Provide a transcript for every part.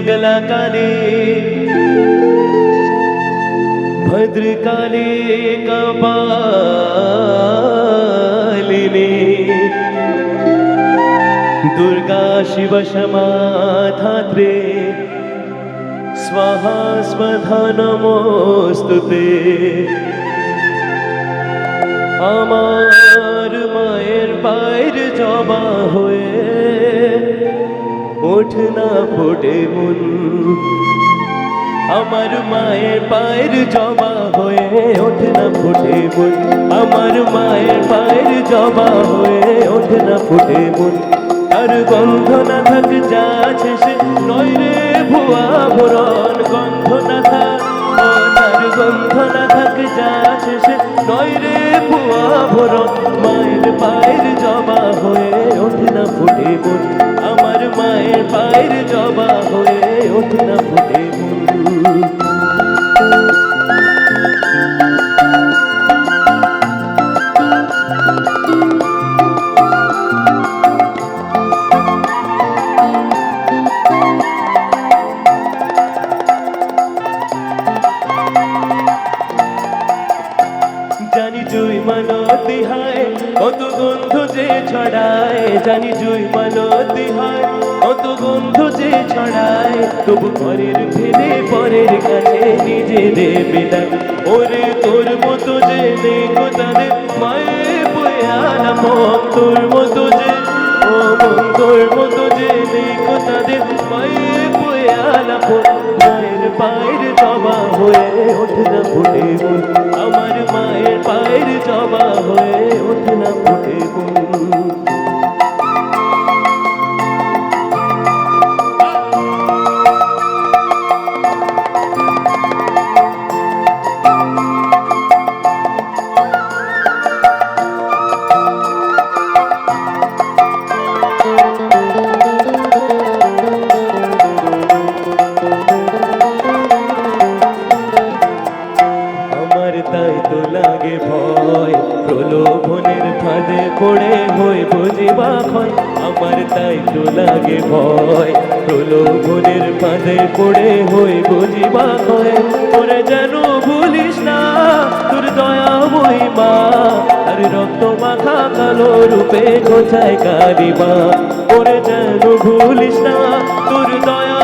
পাগলা কালে ভদ্রকালে কপালিনে দুর্গা শিব সমাধাত্রে স্বাহা স্মধা নমস্তুতে আমার মায়ের পায়ের জমা হয়ে ওঠ না ফোটে মন। আমার মায়ের পায়ের জমা হয়ে ওঠ না ফোটে মন। আমার মায়ের পায়ের জমা হয়ে ওঠ না ফোটে মন। আর গন্ধ না থাক যা সে নয় রে ভুয়া ভরণ। গন্ধ না থাক গন্ধ না থাক যা সে নয় রে ভুয়া ভরণ। না ফোটে জানি জুই মানতি হায় কত গন্ধ যে ছড়ায়। জানি জুই মানতি হায় গন্ধ যে ছড়ায় তবু ঘরের ভেবে পরের কাছে নিজে দেবে ওরে তোর মতো যে নেই তাদের মায়ে বয়ানা মন তোর মতো যে। ও মন তোর মতো যে নেই তাদের মায়ে বয়ানা মায়ের পায়ের জমা হয়ে ওঠে না ফুটে আমার মায়ের পায়ের জমা হয়ে ওঠে না ফুটে হয়ে বুঝিবা ক্ষয় আমার তাই তো লাগে ভয়। প্রলোভনের ফাঁদে পড়ে হয়ে বুঝিবা ক্ষয় তোরে যেন ভুলিস না, তোর দয়া মা। আর রক্ত মাখা কালো রূপে গোছায় কারিমা ওরে যেন ভুলিস না, তোর দয়া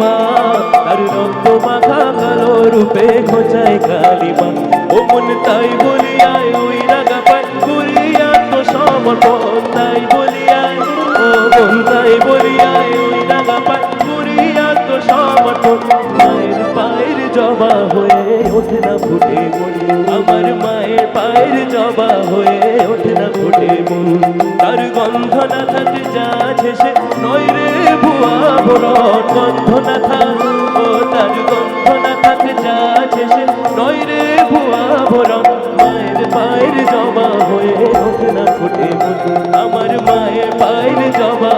মা। আর রক্ত মাখা কালো রূপে খোঁচায় কালিমা ও মন তাই বলিয়ায় ওঠে না ফুটে মন। আমার মায়ের পায়ের জবা হয়ে ওঠে না ফুটে মন। তার গন্ধ না থাকে যা সে। নয় রে ভুয়া ভরণ গন্ধ না থাক। তার গন্ধ না থাকে যা সে। নয় রে ভুয়া ভরণ মায়ের পায়ের জমা হয়ে ওঠে না ফুটে মন। আমার মায়ের পায়ের জমা